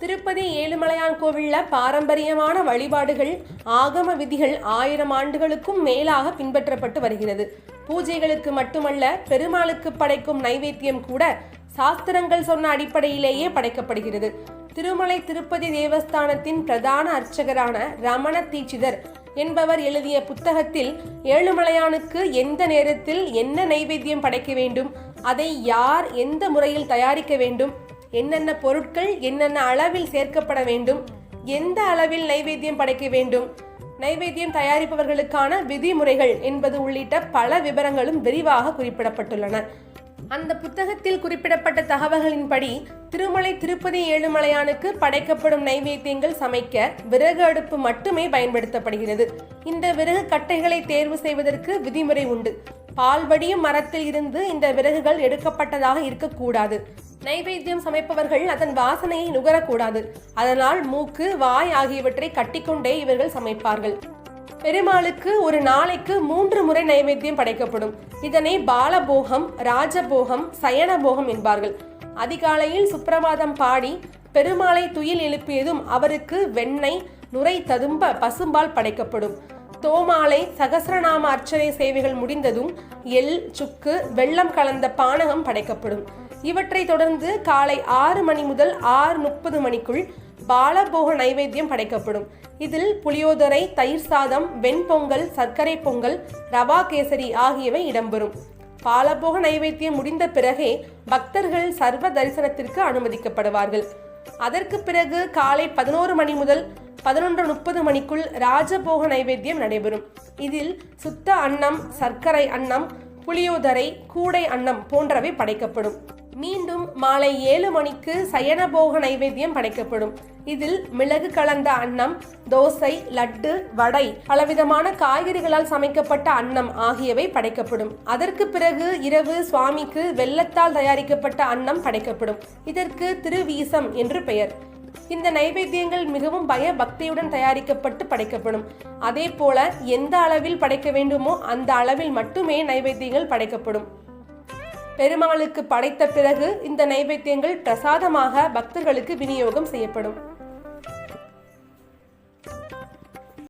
திருப்பதி ஏழுமலையான் கோவிலில் பாரம்பரியமான வழிபாடுகள் ஆகம விதிகள் ஆயிரம் ஆண்டுகளுக்கும் மேலாக பின்பற்றப்பட்டு வருகிறது. பூஜைகளுக்கு மட்டுமல்ல பெருமாளுக்கு படைக்கும் நைவேத்தியம் கூட சாஸ்திரங்கள் சொன்ன அடிப்படையிலேயே படைக்கப்படுகிறது. திருமலை திருப்பதி தேவஸ்தானத்தின் பிரதான அர்ச்சகரான ரமண தீட்சிதர் என்பவர் எழுதிய புத்தகத்தில் ஏழுமலையானுக்கு எந்த நேரத்தில் என்ன நைவேத்தியம் படைக்க வேண்டும் அதை யார் எந்த முறையில் தயாரிக்க வேண்டும் என்னென்ன பொருட்கள் என்னென்ன அளவில் சேர்க்கப்பட வேண்டும்? எந்த அளவில் நைவேத்தியம் படைக்க வேண்டும்? நைவேத்தியம் தயாரிப்பவர்களுக்கான விதிமுறைகள் என்பது உள்ளிட்ட பல விவரங்களும் விரிவாக குறிப்பிடப்பட்டுள்ளன. அந்த புத்தகத்தில் குறிப்பிடப்பட்ட தகவல்களின்படி திருமலை திருப்பதி ஏழுமலையானுக்கு படைக்கப்படும் நைவேத்தியங்கள் சமைக்க விறகு அடுப்பு மட்டுமே பயன்படுத்தப்படுகிறது. இந்த விறகு கட்டைகளை தேர்வு செய்வதற்கு விதிமுறை உண்டு. பால்வடியும் மரத்தில் இருந்து இந்த விறகுகள் எடுக்கப்பட்டதாக இருக்கக்கூடாது. நைவேத்தியம் சமைப்பவர்கள் அதன் வாசனையை நுகரக்கூடாது. அதனால் மூக்கு வாய் ஆகியவற்றை கட்டிக்கொண்டே இவர்கள் சமைப்பார்கள். பெருமாளுக்கு ஒரு நாளைக்கு மூன்று முறை நைவேத்தியம் படைக்கப்படும். இதனை பாலபோகம் ராஜபோகம் சயனபோகம் என்பார்கள். அதிகாலையில் சுப்பிரபாதம் பாடி பெருமாளை துயில் எழுப்பியதும் அவருக்கு வெண்ணெய் நுரை ததும்ப பசும்பால் படைக்கப்படும். தோமாலை சகசரநாம அர்ச்சனை சேவைகள் முடிந்ததும் எள் சுக்கு வெள்ளம் கலந்த பானகம் படைக்கப்படும். இவற்றை தொடர்ந்து காலை ஆறு மணி முதல் ஆறு முப்பது மணிக்குள் பாலபோக நைவேத்தியம் படைக்கப்படும். இதில் புளியோதரை தயிர் சாதம் வெண்பொங்கல் சர்க்கரை பொங்கல் ரவா கேசரி ஆகியவை இடம்பெறும். பாலபோக நைவேத்தியம் முடிந்த பிறகே பக்தர்கள் சர்வ தரிசனத்திற்கு அனுமதிக்கப்படுவார்கள். அதற்கு பிறகு காலை பதினோரு மணி முதல் பதினொன்று முப்பது மணிக்குள் ராஜபோக நைவேத்தியம் நடைபெறும். இதில் சுத்த அன்னம் சர்க்கரை அன்னம் புளியோதரை கூடை அன்னம் போன்றவை படைக்கப்படும். மீண்டும் மாலை ஏழு மணிக்கு சயனபோக நைவேத்தியம் படைக்கப்படும். இதில் மிளகு கலந்த அன்னம் தோசை லட்டு வடை பலவிதமான காய்கறிகளால் சமைக்கப்பட்ட அன்னம் ஆகியவை படைக்கப்படும். அதற்கு பிறகு இரவு சுவாமிக்கு வெள்ளத்தால் தயாரிக்கப்பட்ட அன்னம் படைக்கப்படும். இதற்கு திருவீசம் என்று பெயர். இந்த நைவேத்தியங்கள் மிகவும் பய பக்தியுடன் தயாரிக்கப்பட்டு படைக்கப்படும். அதே போல எந்த அளவில் படைக்க வேண்டுமோ அந்த அளவில் மட்டுமே நைவேத்தியங்கள் படைக்கப்படும். பெருமாளுக்கு படைத்த பிறகு இந்த நைவேத்தியங்கள் பிரசாதமாக பக்தர்களுக்கு விநியோகம் செய்யப்படும்.